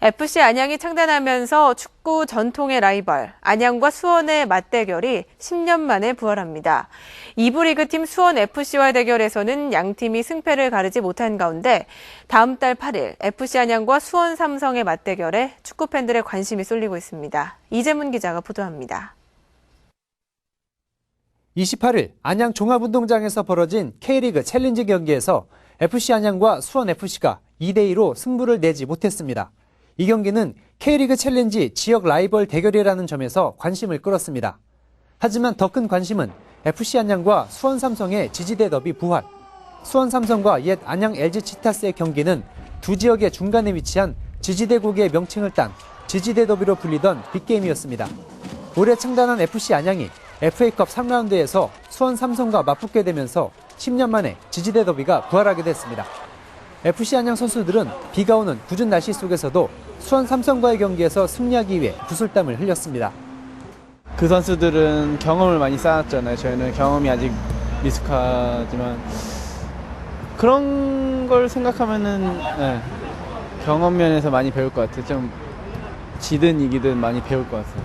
FC 안양이 창단하면서 축구 전통의 라이벌 안양과 수원의 맞대결이 10년 만에 부활합니다. 2부 리그 팀 수원 FC와의 대결에서는 양 팀이 승패를 가르지 못한 가운데 다음 달 8일 FC 안양과 수원 삼성의 맞대결에 축구 팬들의 관심이 쏠리고 있습니다. 이재문 기자가 보도합니다. 28일 안양 종합운동장에서 벌어진 K리그 챌린지 경기에서 FC 안양과 수원 FC가 2대 2로 승부를 내지 못했습니다. 이 경기는 K리그 챌린지 지역 라이벌 대결이라는 점에서 관심을 끌었습니다. 하지만 더 큰 관심은 FC 안양과 수원 삼성의 지지대 더비 부활. 수원 삼성과 옛 안양 LG 치타스의 경기는 두 지역의 중간에 위치한 지지대국의 명칭을 딴 지지대 더비로 불리던 빅게임이었습니다. 올해 창단한 FC 안양이 FA컵 3라운드에서 수원 삼성과 맞붙게 되면서 10년 만에 지지대 더비가 부활하게 됐습니다. FC 안양 선수들은 비가 오는 궂은 날씨 속에서도 수원 삼성과의 경기에서 승리하기 위해 구슬땀을 흘렸습니다. 그 선수들은 경험을 많이 쌓았잖아요. 저희는 경험이 아직 미숙하지만 그런 걸 생각하면은 네, 경험 면에서 많이 배울 것 같아요. 좀 지든 이기든 많이 배울 것 같아요.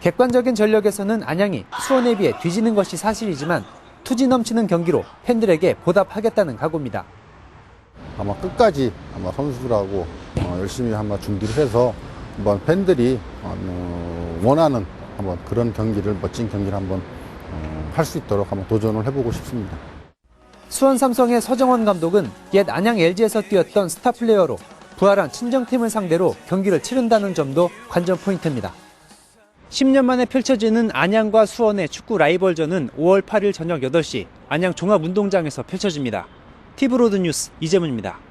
객관적인 전력에서는 안양이 수원에 비해 뒤지는 것이 사실이지만 투지 넘치는 경기로 팬들에게 보답하겠다는 각오입니다. 아마 끝까지 아마 선수들하고 어, 열심히 한번 준비를 해서 한번 팬들이 어, 원하는 한번 그런 경기를 멋진 경기를 한번 어, 할수 있도록 한번 도전을 해보고 싶습니다. 수원 삼성의 서정원 감독은 옛 안양 LG에서 뛰었던 스타 플레이어로 부활한 친정팀을 상대로 경기를 치른다는 점도 관전 포인트입니다. 10년 만에 펼쳐지는 안양과 수원의 축구 라이벌전은 5월 8일 저녁 8시 안양 종합운동장에서 펼쳐집니다. 티브로드 뉴스 이재문입니다.